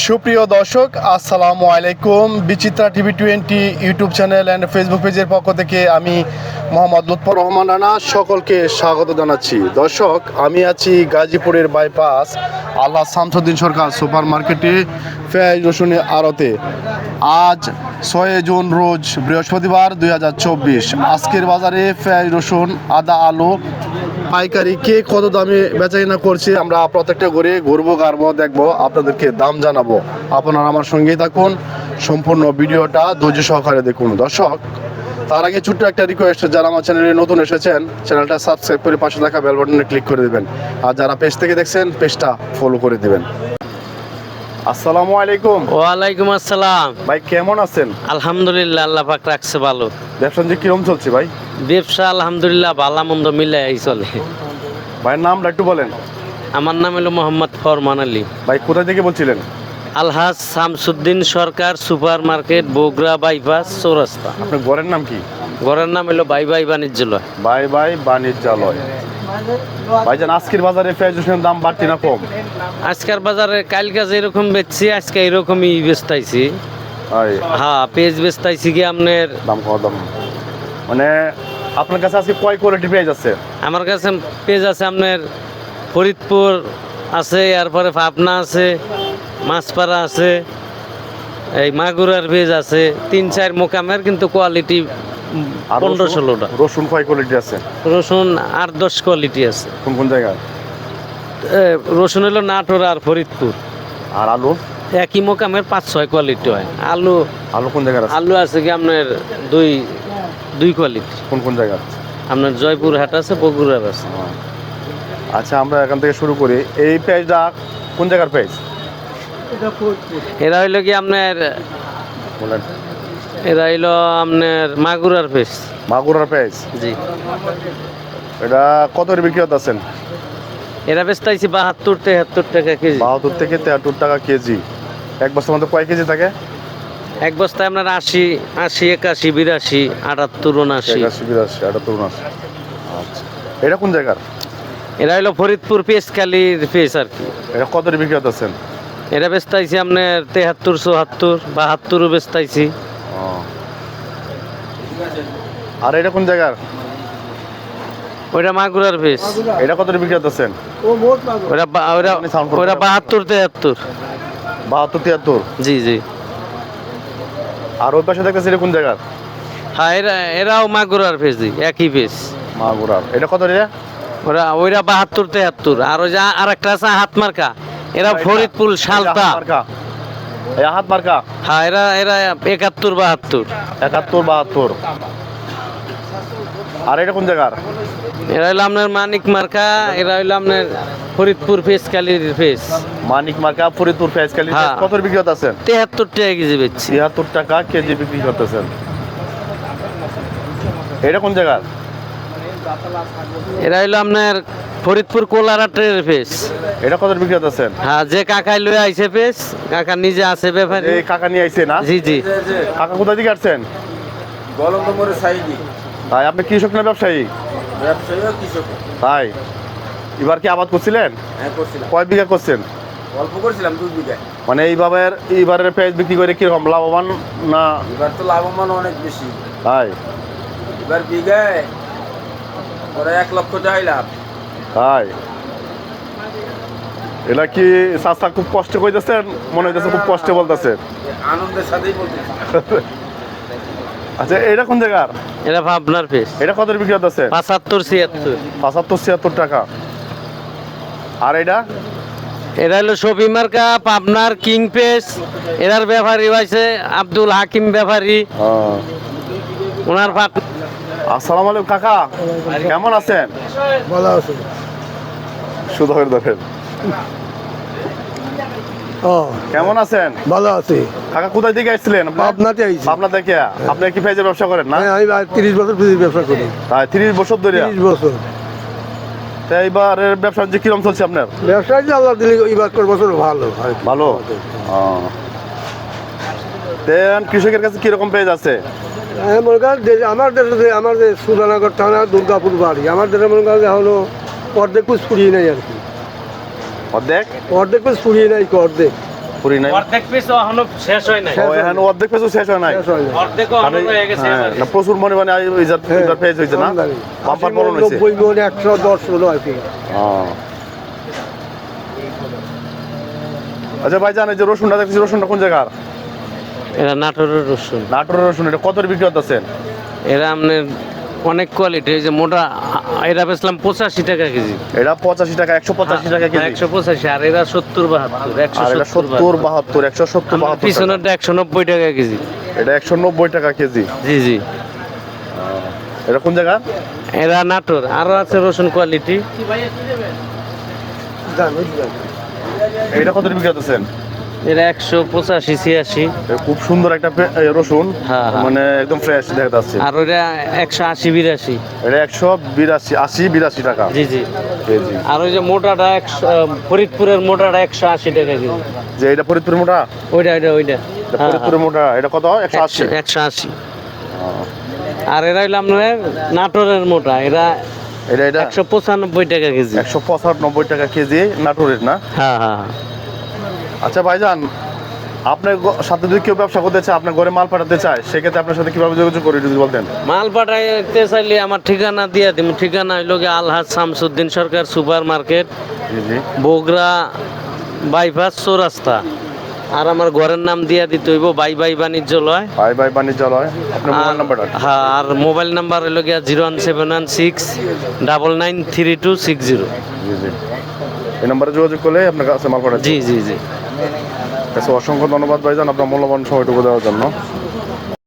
সুপ্রিয় দর্শক, আসসালামু আলাইকুম। Bichitra TV twenty YouTube channel and Facebook পেজের পক্ষ থেকে আমি মোহাম্মদ লুৎফর রহমান রানা, সকলকে স্বাগত জানাচ্ছি। দর্শক, আমি আছি গাজীপুরের বাইপাস আল্লাহ শামসুদ্দিন সরকার সুপার মার্কেটে পেঁয়াজ রসুনের আড়তে। আজ ছয় জুন রোজ বৃহস্পতিবার দুই হাজার চব্বিশ। আজকের বাজারে পেঁয়াজ রসুন, আদা, আলু, পাইকারি কে কত দামে বেচাকেনা করছে আমরা প্রত্যেকটা ঘুরে ঘুরবো গাড়বো দেখব, আপনাদেরকে দাম জানাব। আপনারা আমার সঙ্গেই থাকুন, সম্পূর্ণ ভিডিওটা ধৈর্য সহকারে দেখুন। দর্শক তার আগে ছোট্ট একটা রিকোয়েস্ট যারা আমার চ্যানেলে নতুন এসেছেন চ্যানেলটা সাবস্ক্রাইব করে পাশে থাকা বেল বাটনে ক্লিক করে দেবেন। আর যারা পেজ থেকে দেখছেন পেজটা ফলো করে দেবেন। আসসালামু আলাইকুম। ওয়ালাইকুম আসসালাম। ভাই কেমন আছেন? আলহামদুলিল্লাহ আল্লাহ পাক রাখছে ভালো। ব্যবসা যে কিরম চলছে ভাই? ব্যবসা আলহামদুলিল্লাহ ভালো মন্দ মিলে এই চলে। ভাইয়ের নামটা একটু বলেন। আমার নাম হলো মোহাম্মদ ফরমান আলী। ভাই কোথা থেকে বলছিলেন? Alhaj Shamsuddin Sarkar super market Bogura bypass চৌরাস্তা। আপনার ঘরের নাম কি? ঘরের নাম হলো বাই বাই বাণিজ্যলয়। বাই বাই বাণিজ্যালয়। ভাইজান আজকের বাজারে পেঁয়াজ রসুনের দাম বাড়তি না কম? আজকের বাজারে কালকা যেরকম বেচছি আজকে এরকমই বেচতাইছি। হ্যাঁ পেঁয়াজ বেচতাইছি কি আপনার? দাম কম দাম? মানে আপনার কাছে আজকে কয় কোয়ালিটি পেঁয়াজ আছে? আমার কাছে পেঁয়াজ আছে আপনার ফরিদপুর আছে এরপরে পাবনা আছে মাছপাড়া আছে এই মাগুরার পেঁয়াজ আছে তিন চার মোকামের কিন্তু কোয়ালিটি পনেরো ষোলোটা। রসুন কয় কোয়ালিটি আছে? রসুন আট দশ কোয়ালিটি আছে। কোন কোন জায়গায়? রসুন হলো নাটোর আর ফরিদপুর। আর আলু? একই মোকামের পাঁচ ছয় কোয়ালিটি হয়। আলু আলু কোন জায়গায় আলু আছে কি আপনার দুই দুই কোয়ালিটি কোন কোন জায়গায় আপনার জয়পুর হাট আছে বগুড়ার আছে। আচ্ছা আমরা এখান থেকে শুরু করি। এই পেঁয়াজটা কোন জায়গার পেঁয়াজ এরা হইল কি আপনার এরা হইল আপনার মাগুরার পেস মাগুরার পেঁয়াজ জি। এটা কত করে বিক্রি আছেন এরা বেচতাইছি বাহাত্তর তেহাত্তর টাকা কেজি। বাহাত্তর থেকে তেহাত্তর টাকা কেজি। এক বস্তার মধ্যে কয় কেজি থাকে? এক বস্তায় আপনার আশি আশি একাশি বিরাশি আটাত্তর উনআশি। একাশি বিরাশি আটাত্তর উনআশি। আচ্ছা। এটা কোন জায়গার? এরা হইল ফরিদপুর পেসকালির পেস আর কি। এটা কত করে বিক্রি আছেন এরা বেচতাইছি আপনার তেহাত্তর চুহাত্তর বাহাত্তরও বেচতাইছি। ও। আর এটা কোন জায়গার? ওইটা মাগুরার পেস এটা কত বিক্রি আছেন ওরা বা- ওরা আপনি sound করতে ওরা পারেন। বাহাত্তর তেহাত্তর। বাহাত্তর তিয়াত্তর? জি জি। আর ওই পাশে দেখতেছি এটা কোন জায়গার? হ্যাঁ এরা এরাও মাগুরার পেস জি একই পেস মাগুরার। এটা কত রে? ওরা ওইরা বাহাত্তর তেহাত্তর। আর ওই যে আর একটা আছে হাত মার্কা। এরা ফরিদপুর সালতা। হাত মার্কা। হ্যাঁ এরা এরা একাত্তর বাহাত্তর। একাত্তর বাহাত্তর। আর এটা কোন জায়গার? এরা হইল আপনার মানিক মার্কা এরা হইল আপনার ফরিদপুর ফেস কালির ফেস। মানিক মার্কা ফরিদপুর ফেসকালি হ্যাঁ। কত বিক্রি করতেছেন? তেহাত্তর টাকা কেজি বেচছি। ছিয়াত্তর টাকা কেজি বিক্রি করতেছেন। এটা কোন জায়গার? এরা হইল আপনার ফরিদপুর কোলারাটের ফেস। এটা কত বিক্রি আছেন? হ্যাঁ যে কাকাই লয়ে আইছে ফেস কাকা নিজে আছে ব্যাপারে। এই কাকা নিয়ে আইছে না? জি জি। কাকা কোথা থেকে আসছেন? গলম নম্বরে সাইডি ভাই আপনি কৃষক না ব্যবসায়ী? ব্যবসায়ীও কৃষক। ভাই এবার কি আবাদ করছিলেন? হ্যাঁ করছিলাম। কয় বিঘা করছেন? অল্প করছিলাম দুই বিঘা মানে এইভাবে এইবারের পেঁয়াজ বিক্রি করে কীরকম লাভবান না? এবার তো লাভবান অনেক বেশি। ভাই। এবার বিঘায় ওরা এক লক্ষ টাকাই লাভ। ভাই এটা কি চাষা খুব কষ্ট করতেছেন মনে হইতেছে খুব কষ্ট বলতেছে? আনন্দের সাথেই আচ্ছা এটা কোন জায়গার? এরা ভাবনার ফেস এটা কত বিক্রি করতেছে পাঁচাত্তর ছিয়াত্তর। পঁচাত্তর ছিয়াত্তর টাকা। আর এটা এরা হলো শফি মার্কা পাবনার কিং পেস। এরার ব্যাপারী হয়েছে আব্দুল হাকিম ব্যাপারী। ওনার পাট আসসালামু আলাইকুম কাকা। কেমন আছেন? ভালো আছে। ও। কেমন আছেন? ভালো আছে। কাকা কোথায় থেকে আসছিলেন? আপনাতে আইছি। আপনার দেখে আপনি কি পেঁয়াজের ব্যবসা করেন না? হ্যাঁ, আমি তিরিশ বছর পুঁজির ব্যবসা করি। তাই তিরিশ বছর ধরে তিরিশ বছর। তা এইবারের ব্যবসা যে কিরম চলছে আপনার? ব্যবসা যে আল্লাহ দিলে এবার কর বছর ভালো ভালো? দেন কৃষকের কাছে কীরকম পেঁয়াজ আছে? হ্যাঁ, আমার দেশে আমার যে সুরানগর থানা দুর্গাপুর বাড়ি। আমার দেশে মনে করেন এখনও অর্ধেক কুচ ফুরিয়ে নাই আর কি। অর্ধেক? অর্ধেক কুচ ফুরিয়ে নাই কি অর্ধেক? পুরি নাই অর্ধেক পিস এখনও শেষ হয় নাই। ও অর্ধেক পেছো শেষ হয় নাই? শেষ হয় না। অর্ধেক এখনও মানে- গেছে হ্যাঁ, না, প্রচুর পরিমাণে আই- ওই জাত- ওই জাত পেঁয়াজ না? বাম্পার আশি ফলন মণ, হয়েছে? নব্বই মণ, একশো দশ হলো আর কি। আচ্ছা ভাই জান যে রসুনটা দেখছি রসুনটা কোন জায়গার? নাটোরের রসুন। নাটোরের রসুন এটা কত বিক্রি করতেছেন এরা আপনার অনেক কোয়ালিটি এই যে মোটা এরা বেচলাম পঁচাশি টাকা কেজি। এটা পঁচাশি টাকা একশো পঁচাশি টাকা কেজি। একশো পঁচাশি আর এরা সত্তর বাহাত্তর একশো সত্তর বাহাত্তর। একশো সত্তর বাহাত্তর। পিছনেরটা একশো নব্বই টাকা কেজি। এটা একশো নব্বই টাকা কেজি। জি জি। এটা কোন জায়গা? এরা নাটোর আরও আছে রসুন কোয়ালিটি। এটা কত বিক্রি করতেছেন এরা একশো পঁচাশি ছিয়াশি। খুব সুন্দর একটা রসুন। হ্যাঁ, হ্যাঁ। মানে একদম ফ্রেশ দেখা যাচ্ছে। আর একশো আশি বিরাশি। এটা একশো বিরাশি আশি বিরাশি টাকা। জি জি। কেজি আর ওই যে মোটাটা একশো ফরিদপুরের মোটাটা একশো আশি টাকা কেজি। যে এটা ফরিদপুর মোটা? ওইটা ওইটা ওইটা। ফরিদপুরের মোটা। এটা কত? একশো আশি? একশো আশি। আর এরা হইল আপনার নাটোরের মোটা। এরা এটা এটা? একশো পঁচানব্বই টাকা কেজি। একশো পঁচানব্বই টাকা কেজি নাটোরের না? হ্যাঁ হ্যাঁ হ্যাঁ। আচ্ছা ভাইজান আপনার সাথে যদি কেউ ব্যবসা করতে চায় আপনার ঘরে মাল পাঠাতে চায় সেক্ষেত্রে আপনার সাথে কীভাবে যোগাযোগ করে যদি বলতেন? মাল পাঠাইতে চাইলে আমার ঠিকানা দিয়ে দিম ঠিকানা হইল গিয়ে আলহাজ শামসুদ্দিন সরকার সুপার মার্কেট জি জি। বগুড়া বাইপাস চৌরাস্তা। আর আমার ঘরের নাম দিয়ে দিতে হইব বাই বাই বাণিজ্যলয়। বাই বাই বাণিজ্যালয় আপনার মোবাইল নাম্বারটা? হ্যাঁ আর মোবাইল নাম্বার হইল গিয়া zero one seven one six double nine three two six zero. জি জি। এই নাম্বারে যোগাযোগ করলে আপনার কাছে মাল পাঠাচ্ছি জি জি জি। আচ্ছা, অসংখ্য ধন্যবাদ ভাইজান আপনার মূল্যবান সময়টুকু দেওয়ার জন্য।